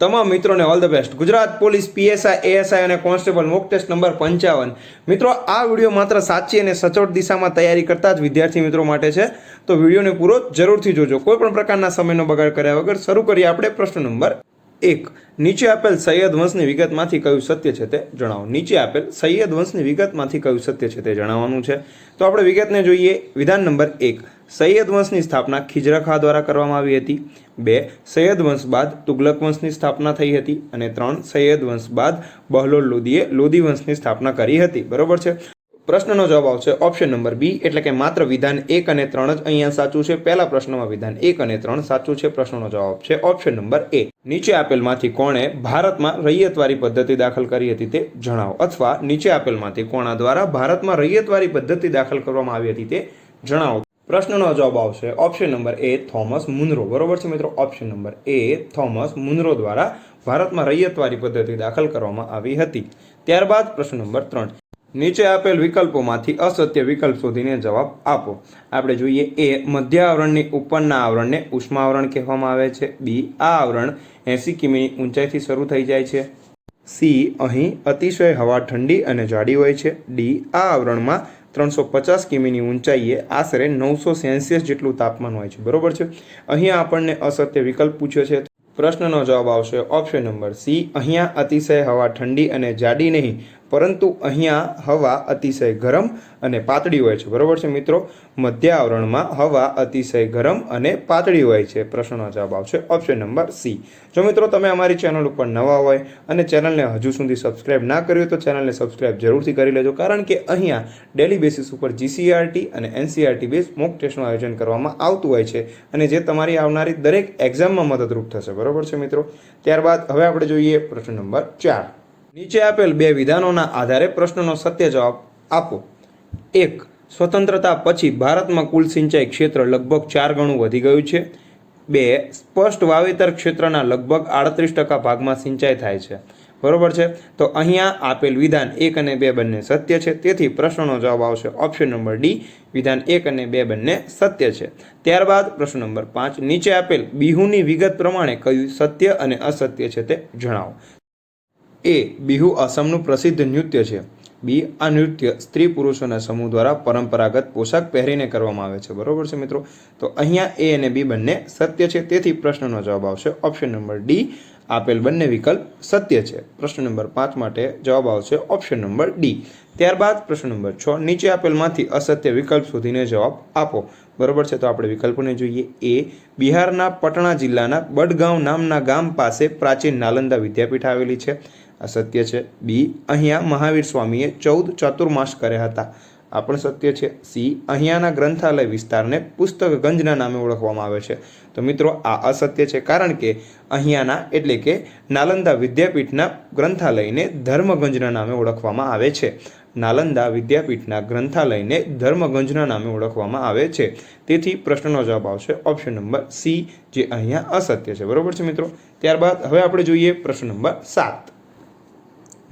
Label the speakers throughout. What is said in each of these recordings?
Speaker 1: તમામ મિત્રોને all the best Gujarat police, PSI, ASI અને કોન્સ્ટેબલ મોક ટેસ્ટ નંબર પંચાવન. મિત્રો, આ વીડિયો માત્ર સાચી અને સચોટ દિશામાં તૈયારી કરતા જ વિદ્યાર્થી મિત્રો માટે છે. તો વિડીયોને પૂરો જરૂરથી જોજો. કોઈ પણ પ્રકારના સમયનો બગાડ કર્યા વગર શરૂ કરીએ આપણે પ્રશ્ન નંબર એક, નીચે આપેલ સૈયદ વંશની વિગતમાંથી કયું સત્ય છે તે જણાવો. નીચે આપેલ સૈયદ વંશની વિગતમાંથી કયું સત્ય છે તે જણાવવાનું છે. તો આપણે વિગતને જોઈએ. વિધાન નંબર એક, સૈયદ વંશની સ્થાપના ખિજરા ખા દ્વારા કરવામાં આવી હતી. બે, સૈયદ વંશ બાદ તુગલક વંશની સ્થાપના થઈ હતી. અને ત્રણ, સૈયદ વંશ બાદ બહલોલ લોદીએ લોદી વંશની સ્થાપના કરી હતી. બરોબર છે? પ્રશ્નનો જવાબ આવશે ઓપ્શન નંબર બી એટલે કે માત્ર વિધાન એક અને ત્રણ જ અહીંયા સાચું છે. પહેલા પ્રશ્નમાં વિધાન એક અને ત્રણ સાચું છે, પ્રશ્નનો જવાબ છે ઓપ્શન નંબર એ નીચે આપેલમાંથી કોણે ભારતમાં રૈયતવારી પદ્ધતિ દાખલ કરી હતી તે જણાવો. અથવા નીચે આપેલમાંથી કોણા દ્વારા ભારતમાં રૈયતવારી પદ્ધતિ દાખલ કરવામાં આવી હતી તે જણાવો. પ્રશ્નનો જવાબ આવશે option number A Thomas Munro. બરોબર છે મિત્રો? Option number A Thomas Munro દ્વારા ભારતમાં રૈયતવારી પદ્ધતિ દાખલ કરવામાં આવી હતી. ત્યારબાદ પ્રશ્ન નંબર ત્રણ. નીચે આપેલ વિકલ્પોમાંથી અસત્ય વિકલ્પ શોધીને જવાબ આપો. આપણે જોઈએ એ મધ્ય આવરણની ઉપરના આવરણને ઉષ્મા આવરણ કહેવામાં આવે છે. બી આ આવરણ એંસી કિમીની ઊંચાઈથી શરૂ થઈ જાય છે. સી અહીં અતિશય હવા ઠંડી અને જાડી હોય છે. ડી આ આવરણમાં ત્રણસો પચાસ કિમીની ઊંચાઈએ આશરે નવસો સેલ્સિયસ જેટલું તાપમાન હોય છે. બરોબર છે? અહીંયા આપણને અસત્ય વિકલ્પ પૂછ્યો છે. પ્રશ્નનો જવાબ આવશે ઓપ્શન નંબર સી. અહીંયા અતિશય હવા ઠંડી અને જાડી નહીં. પરંતુ અહીંયા હવા અતિશય ગરમ અને પાતળી હોય છે. બરોબર છે મિત્રો? મધ્ય આવરણમાં હવા અતિશય ગરમ અને પાતળી હોય છે. પ્રશ્નનો જવાબ આવશે ઓપ્શન નંબર સી જો મિત્રો તમે અમારી ચેનલ ઉપર નવા હોય અને ચેનલને હજુ સુધી સબસ્ક્રાઇબ ના કર્યું હોય તો ચેનલને સબસ્ક્રાઇબ જરૂરથી કરી લેજો. કારણ કે અહીંયા ડેલી બેસિસ ઉપર જીસીઆરટી અને એનસીઆરટી બેઝ મોક ટેસ્ટનું આયોજન કરવામાં આવતું હોય છે અને જે તમારી આવનારી દરેક એક્ઝામમાં મદદરૂપ થશે. બરોબર છે મિત્રો? ત્યારબાદ હવે આપણે જોઈએ પ્રશ્ન નંબર ચાર. નીચે આપેલ બે વિધાનોના આધારે પ્રશ્નનો સત્ય જવાબ આપો. એક, સ્વતંત્રતા પછી ભારતમાં કુલ સિંચાઈ ક્ષેત્ર લગભગ ચાર ગણું વધી ગયું છે. બે, સ્પષ્ટ વાવેતર ક્ષેત્રના લગભગ આડત્રીસ ટકા ભાગમાં સિંચાઈ થાય છે. બરોબર છે? તો અહીંયા આપેલ વિધાન એક અને બે બંને સત્ય છે. તેથી પ્રશ્નનો જવાબ આવશે ઓપ્શન નંબર ડી, વિધાન એક અને બે બંને સત્ય છે. ત્યારબાદ પ્રશ્ન નંબર પાંચ, નીચે આપેલ બિહુની વિગત પ્રમાણે કયું સત્ય અને અસત્ય છે તે જણાવો. એ બિહુ આસામનું પ્રસિદ્ધ નૃત્ય છે. બી આ નૃત્ય સ્ત્રી પુરુષોના સમૂહ દ્વારા પરંપરાગત પોશાક પહેરીને કરવામાં આવે છે. બરોબર છે મિત્રો? તો અહીંયા એ અને બી બંને સત્ય છે. તેથી પ્રશ્નનો જવાબ આવશે ઓપ્શન નંબર ડી, આપેલ બંને વિકલ્પ સત્ય છે. પ્રશ્ન નંબર પાંચ માટે જવાબ આવશે ઓપ્શન નંબર ડી. ત્યારબાદ પ્રશ્ન નંબર છ, નીચે આપેલમાંથી અસત્ય વિકલ્પ શોધીને જવાબ આપો. બરોબર છે? તો આપણે વિકલ્પોને જોઈએ. એ, બિહારના પટણા જિલ્લાના બડગાંવ નામના ગામ પાસે પ્રાચીન નાલંદા વિદ્યાપીઠ આવેલી છે. આ સત્ય છે. બી, અહીંયા મહાવીર સ્વામીએ ચૌદ ચાતુર્માસ કર્યા હતા. આ પણ સત્ય છે. સી, અહીંયાના ગ્રંથાલય વિસ્તારને પુસ્તકગંજના નામે ઓળખવામાં આવે છે. તો મિત્રો, આ અસત્ય છે કારણ કે અહીંયાના એટલે કે નાલંદા વિદ્યાપીઠના ગ્રંથાલયને ધર્મગંજના નામે ઓળખવામાં આવે છે. નાલંદા વિદ્યાપીઠના ગ્રંથાલયને ધર્મગંજના નામે ઓળખવામાં આવે છે. તેથી પ્રશ્નનો જવાબ આવશે ઓપ્શન નંબર સી, જે અહીંયા અસત્ય છે. બરોબર છે મિત્રો? ત્યારબાદ હવે આપણે જોઈએ પ્રશ્ન નંબર સાત.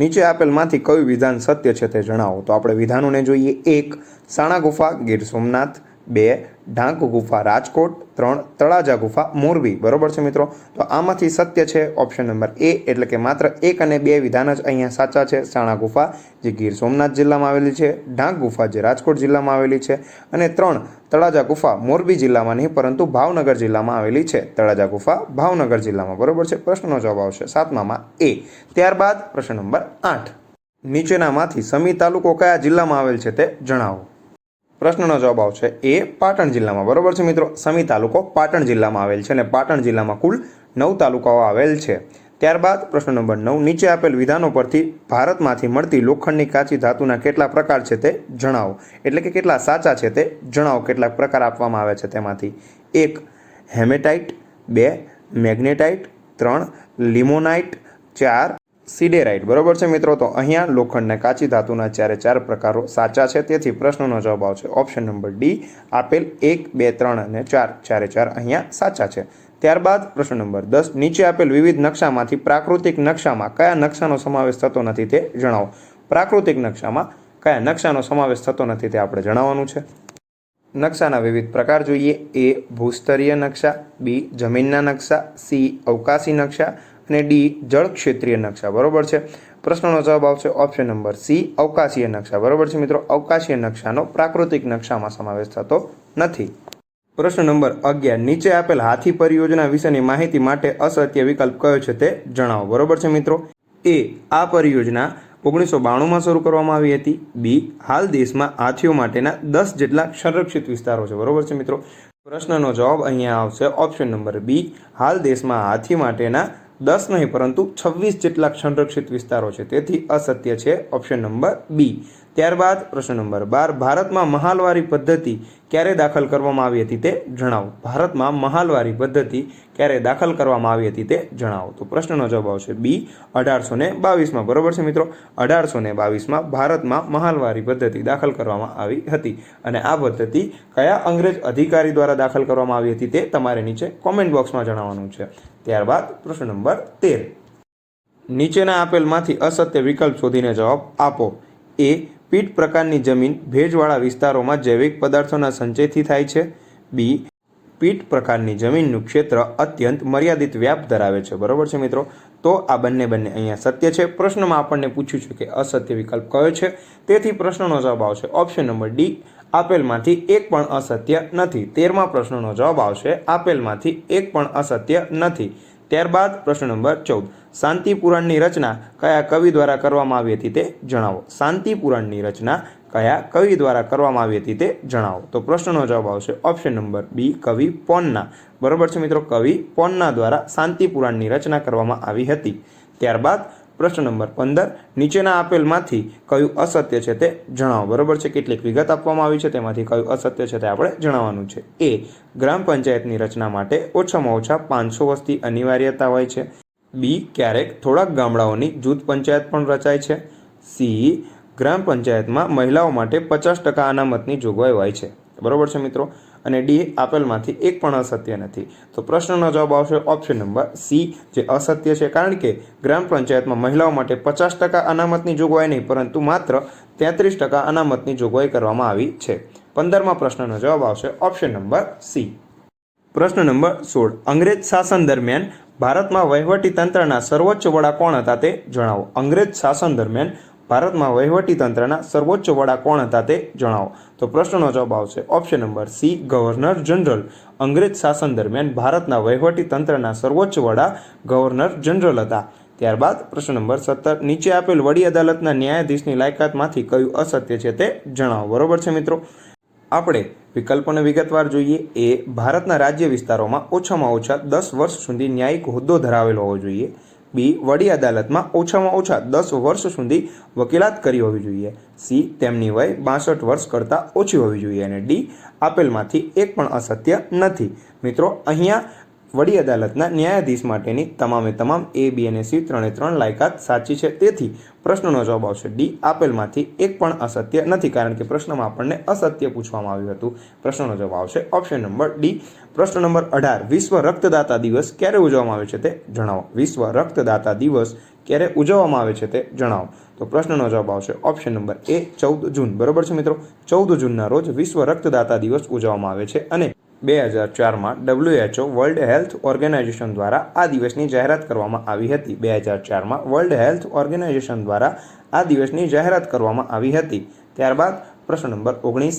Speaker 1: નીચે આપેલમાંથી કયું વિધાન સત્ય છે તે જણાવો. તો આપણે વિધાનોને જોઈએ. એક, સાણા ગુફા, ગીર સોમનાથ. બે, ઢાંક ગુફા રાજકોટ, ત્રણ, તળાજા ગુફા મોરબી. બરોબર છે મિત્રો? તો આમાંથી સત્ય છે ઓપ્શન નંબર એ એટલે કે માત્ર એક અને બે વિધાન જ અહીંયા સાચા છે. સાણા ગુફા જે ગીર સોમનાથ જિલ્લામાં આવેલી છે, ઢાંક ગુફા જે રાજકોટ જિલ્લામાં આવેલી છે અને ત્રણ, તળાજા ગુફા મોરબી જિલ્લામાં નહીં, પરંતુ ભાવનગર જિલ્લામાં આવેલી છે. તળાજા ગુફા ભાવનગર જિલ્લામાં. બરોબર છે? પ્રશ્નનો જવાબ આવશે સાતમામાં એ ત્યારબાદ પ્રશ્ન નંબર આઠ. નીચેનામાંથી સમી તાલુકો કયા જિલ્લામાં આવેલ છે તે જણાવો. પ્રશ્નનો જવાબ આવશે એ પાટણ જિલ્લામાં. બરોબર છે મિત્રો? સમી તાલુકો પાટણ જિલ્લામાં આવેલ છે અને પાટણ જિલ્લામાં કુલ નવ તાલુકાઓ આવેલ છે. ત્યારબાદ પ્રશ્ન નંબર નવ, નીચે આપેલ વિધાનો પરથી ભારતમાંથી મળતી લોખંડની કાચી ધાતુના કેટલા પ્રકાર છે તે જણાવો. એટલે કે કેટલા સાચા છે તે જણાવો, કેટલાક પ્રકાર આપવામાં આવે છે તેમાંથી. એક, હેમેટાઇટ. બે, મેગ્નેટાઇટ. ત્રણ, લિમોનાઇટ. ચાર સિડેરાઇટ બરોબર છે મિત્રો? તો અહીંયા લોખંડને કાચી ધાતુના ચારે ચાર પ્રકારો સાચા છે. તેથી પ્રશ્નનો જવાબ આવશે ઓપ્શન નંબર ડી, આપેલ એક, બે, ત્રણ અને ચાર. ચારે ચાર અહીંયા સાચા છે. ત્યારબાદ પ્રશ્ન નંબર દસ, નીચે આપેલ વિવિધ નકશામાંથી પ્રાકૃતિક નકશામાં કયા નકશાનો સમાવેશ થતો નથી તે જણાવો. પ્રાકૃતિક નકશામાં કયા નકશાનો સમાવેશ થતો નથી તે આપણે જણાવવાનું છે. નકશાના વિવિધ પ્રકાર જોઈએ. એ, ભૂસ્તરીય નકશા, બી, જમીનના નકશા, સી, અવકાશી નકશા અને ડી જળ ક્ષેત્રીય નકશા. બરોબર છે? પ્રશ્નનો જવાબ આવશે ઓપ્શન નંબર સી, અવકાશીય નકશા. બરોબર છે મિત્રો? અવકાશીય નકશાનો પ્રાકૃતિક નકશામાં સમાવેશ થતો નથી. પ્રશ્ન નંબર અગિયાર. નીચે આપેલ હાથી પરિયોજના વિશેની માહિતી માટે અસત્ય વિકલ્પ કયો છે તે જણાવો. બરોબર છે મિત્રો? એ, આ પરિયોજના ઓગણીસો બાણુંમાં શરૂ કરવામાં આવી હતી. બી, હાલ દેશમાં હાથીઓ માટેના દસ જેટલા સંરક્ષિત વિસ્તારો છે. બરોબર છે મિત્રો? પ્રશ્નનો જવાબ અહીંયા આવશે ઓપ્શન નંબર બી. હાલ દેશમાં હાથી માટેના દસ નહીં પરંતુ છવ્વીસ જેટલા સંરક્ષિત વિસ્તારો છે. તેથી અસત્ય છે ઓપ્શન નંબર બી ત્યારબાદ પ્રશ્ન નંબર બાર, ભારતમાં મહાલવારી પદ્ધતિ ક્યારે દાખલ કરવામાં આવી હતી તે જણાવો. ભારતમાં મહાલવારી પદ્ધતિ ક્યારે દાખલ કરવામાં આવી હતી તે જણાવો. તો પ્રશ્નનો જવાબ આવશે બી, અઢારસો ને બાવીસમાં. બરોબર છે મિત્રો? અઢારસો ને બાવીસમાં ભારતમાં મહાલવારી પદ્ધતિ દાખલ કરવામાં આવી હતી. અને આ પદ્ધતિ કયા અંગ્રેજ અધિકારી દ્વારા દાખલ કરવામાં આવી હતી તે તમારે નીચે કોમેન્ટ બોક્સમાં જણાવવાનું છે. ત્યારબાદ પ્રશ્ન નંબર તેર. નીચેના આપેલમાંથી અસત્ય વિકલ્પ શોધીને જવાબ આપો. એ પીટ પ્રકારની જમીન ભેજવાળા વિસ્તારોમાં જૈવિક પદાર્થોના સંચયથી થાય છે. બી. પીટ પ્રકારની જમીનનું ક્ષેત્ર અત્યંત મર્યાદિત વ્યાપ ધરાવે છે. બરોબર છે મિત્રો? તો આ બંને બંને અહીંયા સત્ય છે. પ્રશ્નમાં આપણને પૂછ્યું છે કે અસત્ય વિકલ્પ કયો છે? તેથી પ્રશ્નનો જવાબ આવશે ઓપ્શન નંબર ડી. આપેલમાંથી એક પણ અસત્ય નથી. તેરમા પ્રશ્નનો જવાબ આવશે આપેલમાંથી એક પણ અસત્ય નથી. ત્યારબાદ પ્રશ્ન નંબર ચૌદ. શાંતિ પુરાણની રચના કયા કવિ દ્વારા કરવામાં આવી હતી તે જણાવો. શાંતિ પુરાણની રચના કયા કવિ દ્વારા કરવામાં આવી હતી તે જણાવો. તો પ્રશ્નનો જવાબ આવશે ઓપ્શન નંબર બી, કવિ પોન્ના. બરોબર છે મિત્રો? કવિ પોન્ના દ્વારા શાંતિ પુરાણની રચના કરવામાં આવી હતી. ત્યારબાદ પ્રશ્ન નંબર પંદર, નીચેના આપેલમાંથી કયું અસત્ય છે તે જણાવો. બરોબર છે? કેટલીક વિગત આપવામાં આવી છે. તેમાંથી કયું અસત્ય છે તે આપણે જણાવવાનું છે. એ, ગ્રામ પંચાયતની રચના માટે ઓછામાં ઓછા પાંચસો વસ્તી અનિવાર્યતા હોય છે. બી, ક્યારેક થોડાક ગામડાઓની જૂથ પંચાયત પણ રચાય છે. સી, ગ્રામ પંચાયતમાં મહિલાઓ માટે પચાસ ટકા અનામતની જોગવાઈ હોય છે. બરોબર છે મિત્રો? અને ડી, આપેલમાંથી એક પણ અસત્ય નથી. તો પ્રશ્નનો જવાબ આવશે ઓપ્શન નંબર સી, જે અસત્ય છે. કારણ કે ગ્રામ પંચાયતમાં મહિલાઓ માટે પચાસ ટકા અનામતની જોગવાઈ નહીં, પરંતુ માત્ર તેત્રીસ ટકા અનામતની જોગવાઈ કરવામાં આવી છે. પંદરમા પ્રશ્નનો જવાબ આવશે ઓપ્શન નંબર સી. પ્રશ્ન નંબર સોળ. અંગ્રેજ શાસન દરમિયાન ભારતમાં વહીવટી તંત્રના સર્વોચ્ચ વડા કોણ હતા તે જણાવો. અંગ્રેજ શાસન દરમિયાન ભારતમાં વહીવટી તંત્રના સર્વોચ્ચ વડા કોણ હતા તે જણાવો. તો પ્રશ્નનો જવાબ આવશે option number C governor general અંગ્રેજ શાસન દરમિયાન ભારતના વહીવટી તંત્રના સર્વોચ્ચ વડા ગવર્નર જનરલ હતા. ત્યારબાદ પ્રશ્ન નંબર સત્તર, નીચે આપેલ વડી અદાલતના ન્યાયાધીશની લાયકાતમાંથી કયું અસત્ય છે તે જણાવો. બરોબર છે મિત્રો? આપણે વિકલ્પોને વિગતવાર જોઈએ. એ, ભારતના રાજ્ય વિસ્તારોમાં ઓછામાં ઓછા દસ વર્ષ સુધી ન્યાયિક હોદ્દો ધરાવેલો હોવો જોઈએ. બી વડી અદાલતમાં ઓછામાં ઓછા દસ વર્ષ સુધી વકીલાત કરી હોવી જોઈએ. સી તેમની વય બાસઠ વર્ષ કરતાં ઓછી હોવી જોઈએ અને ડી આપેલમાંથી એક પણ અસત્ય નથી. મિત્રો, અહીંયા વડી અદાલતના ન્યાયાધીશ માટેની તમામે તમામ એ બી અને સી ત્રણે ત્રણ લાયકાત સાચી છે. તેથી, પ્રશ્નનો જવાબ આવશે ડી આપેલમાંથી એક પણ અસત્ય નથી, કારણ કે પ્રશ્નમાં આપણને અસત્ય પૂછવામાં આવ્યું હતું. પ્રશ્નનો જવાબ આવશે ઓપ્શન નંબર ડી પ્રશ્ન નંબર અઢાર, વિશ્વ રક્તદાતા દિવસ ક્યારે ઉજવવામાં આવે છે તે જણાવો. વિશ્વ રક્તદાતા દિવસ ક્યારે ઉજવવામાં આવે છે તે જણાવો. તો પ્રશ્નનો જવાબ આવશે ઓપ્શન નંબર એ ચૌદ જૂન. બરોબર છે મિત્રો? ચૌદ જૂનના રોજ વિશ્વ રક્તદાતા દિવસ ઉજવવામાં આવે છે અને બે હજાર ચારમાં ડબ્લ્યુએચઓ વર્લ્ડ હેલ્થ ઓર્ગેનાઇઝેશન દ્વારા આ દિવસની જાહેરાત કરવામાં આવી હતી. બે હજાર ચારમાં વર્લ્ડ હેલ્થ ઓર્ગેનાઇઝેશન દ્વારા આ દિવસની જાહેરાત કરવામાં આવી હતી. ત્યારબાદ પ્રશ્ન નંબર ઓગણીસ.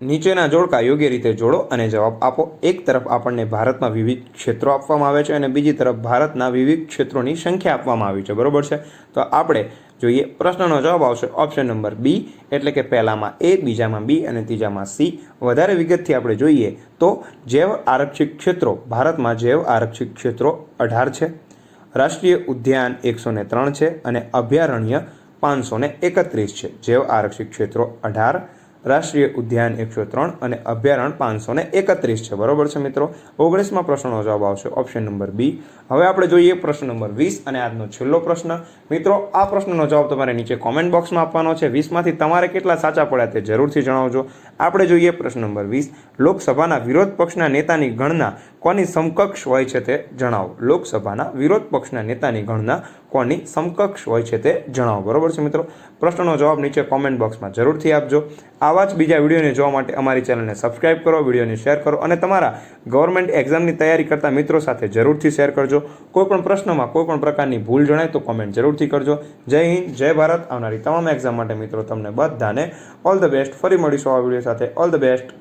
Speaker 1: નીચેના જોડકા યોગ્ય રીતે જોડો અને જવાબ આપો. એક તરફ આપણને ભારતમાં વિવિધ ક્ષેત્રો આપવામાં આવે છે અને બીજી તરફ ભારતના વિવિધ ક્ષેત્રોની સંખ્યા આપવામાં આવી છે. બરોબર છે? તો આપણે જોઈએ પ્રશ્નનો જવાબ આવશે ઓપ્શન નંબર બી એટલે કે પહેલામાં એ બીજામાં બી અને ત્રીજામાં સી વધારે વિગતથી આપણે જોઈએ તો જૈવ આરક્ષિત ક્ષેત્રો, ભારતમાં જૈવ આરક્ષિત ક્ષેત્રો અઢાર છે. રાષ્ટ્રીય ઉદ્યાન એકસો ત્રણ છે અને અભયારણ્ય પાંચસો ને એકત્રીસ છે. જૈવ આરક્ષિત ક્ષેત્રો અઢાર. રાષ્ટ્રીય ઉદ્યાન એકસો ત્રણ અને અભયારણ્ય પાંચસો ને એકત્રીસ છે. બરોબર છે મિત્રો? ઓગણીસમાં પ્રશ્નનો જવાબ આવશે ઓપ્શન નંબર બી હવે આપણે જોઈએ પ્રશ્ન નંબર વીસ અને આજનો છેલ્લો પ્રશ્ન. મિત્રો, આ પ્રશ્નનો જવાબ તમારે નીચે કોમેન્ટ બોક્સમાં આપવાનો છે. વીસમાંથી તમારે કેટલા સાચા પડ્યા તે જરૂરથી જણાવજો. આપણે જોઈએ પ્રશ્ન નંબર વીસ. લોકસભાના વિરોધ પક્ષના નેતાની ગણના કોની સમકક્ષ હોય છે તે જણાવો. લોકસભાના વિરોધ પક્ષના નેતાની ગણના કોની સમકક્ષ હોય છે તે જણાવો. બરોબર છે મિત્રો? પ્રશ્નનો જવાબ નીચે કોમેન્ટ બોક્સમાં જરૂરથી આપજો. આવા જ બીજા વિડીયોને જોવા માટે અમારી ચેનલને સબસ્ક્રાઇબ કરો, વિડીયોને શેર કરો અને તમારા ગવર્મેન્ટ એક્ઝામની તૈયારી કરતા મિત્રો સાથે જરૂરથી શેર કરજો. કોઈપણ પ્રશ્નમાં કોઈપણ પ્રકારની ભૂલ જણાય તો કોમેન્ટ જરૂરથી કરજો. જય હિન્દ, જય ભારત. આવનારી તમામ એક્ઝામ માટે મિત્રો તમને બધાને ઓલ ધ બેસ્ટ ફરી મળીશું આ વીડિયો સાથે. All the best